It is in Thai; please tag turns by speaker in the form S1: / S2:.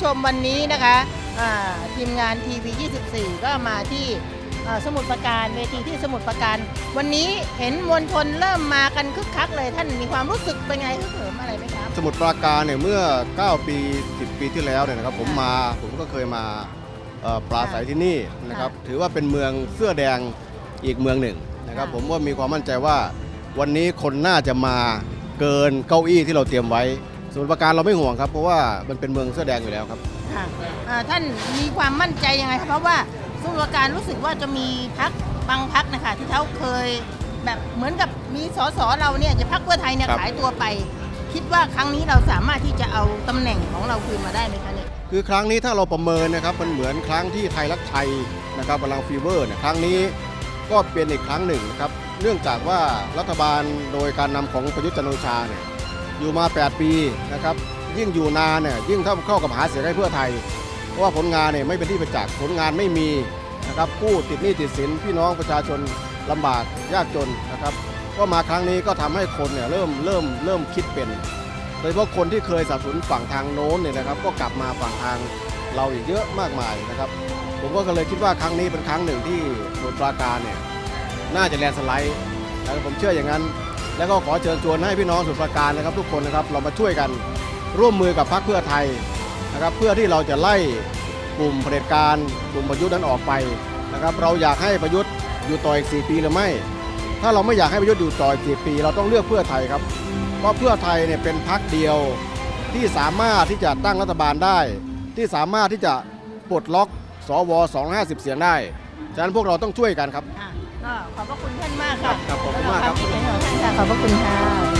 S1: นี้นะคะอ่าทีมงานทีวี 24 ก็มาที่อ่าสมุทรปราการเวทีที่สมุทรปราการ วันนี้เห็นมวลชนเริ่มมากันคึกคักเลยท่านมีความรู้สึกเป็นไงฮึกเหิมอะไรไหมครับ
S2: สมุทรปราการเนี่ยเมื่อ 9 ปี 10 ปีที่แล้วเนี่ยนะครับผมมาผมก็เคยมาเอ่อปราศัยที่นี่นะครับถือว่าเป็นเมืองเสื้อแดงอีกเมืองหนึ่งนะครับ
S1: ค่ะ
S2: ผมว่ามีความมั่นใจว่าวันนี้คนน่าจะมาเกินเก้าอี้ที่เราเตรียมไว้ส มุทรปราการเราไม่ห่วงครับเพราะว่ามันเป็นเมืองเสื้อแดงอยู่แล้วครับ
S1: ค่ะอ่าท่านมีความมั่นใจยังไงครับเพราะว่าสมุทรปราการรู้สึกว่าจะมีพักบางพักนะคะที่เขาเคยแบบเหมือนกับมีสสเราเนี่ยจะพักเพื่อไทยเนี่ย
S2: ครับ
S1: ขายตัวไป คิดว่าครั้งนี้เราสามารถที่จะเอาตำแหน่งของเราคืนมาได้ไหมคะเนี่ย
S2: คือครั้งนี้ถ้าเราประเมินนะครับมันเหมือนครั้งที่ไทยรักไทยนะครับกำลังฟีเวอร์เนี่ยครั้งนี้ก็เป็นอีกครั้งหนึ่งนะครับเนื่องจากว่ารัฐบาลโดยการนำของประยุทธ์จันทร์โอชาเนี่ย อยู่มา 8 ปีนะครับยิ่งอยู่นานเนี่ยยิ่งเข้าเข้ากับหาเสียงให้เพื่อไทย เพราะว่าผลงานเนี่ยไม่เป็นที่ประจักษ์ผลงานไม่มีนะครับผู้ติดหนี้ติดสินพี่น้องประชาชนลำบากยากจนนะครับก็มาครั้งนี้ก็ทำให้คนเนี่ยเริ่มเริ่มเริ่มคิดเป็น โดยเฉพาะคนที่เคยสับสนฝั่งทางโน้นเนี่ยนะครับ ก็กลับมาฝั่งทางเราอีกเยอะมากมายนะครับผมก็เลยคิดว่าครั้งนี้เป็นครั้งหนึ่งที่สมุทรปราการเนี่ยน่าจะแลนสไลด์นะครับผมเชื่ออย่างนั้น แล้วก็ขอเชิญชวนให้พี่น้องสมุทรปราการนะครับ ทุกคนนะครับเรามาช่วยกันร่วมมือกับพรรคเพื่อไทยนะครับ เพื่อที่เราจะไล่กลุ่มเผด็จการกลุ่มประยุทธ์นั้นออกไปนะครับ เราอยากให้ประยุทธ์อยู่ต่ออีก 4 ปีหรือไม่ ถ้าเราไม่อยากให้ประยุทธ์อยู่ต่ออีก 4 ปี เราต้องเลือกเพื่อไทยครับ เพราะเพื่อไทยเนี่ยเป็นพรรคเดียวที่สามารถที่จะตั้งรัฐบาลได้ ที่สามารถที่จะปลดล็อกสว 250 เสียงได้ ฉะนั้นพวกเราต้องช่วยกันครับ
S1: ก็ขอบพระคุณท่านมากค่ะ
S2: ครับขอบคุณมากครับ
S1: สำหวามคิดเห็นของท่านค่ะขอบพระคุณค่ะ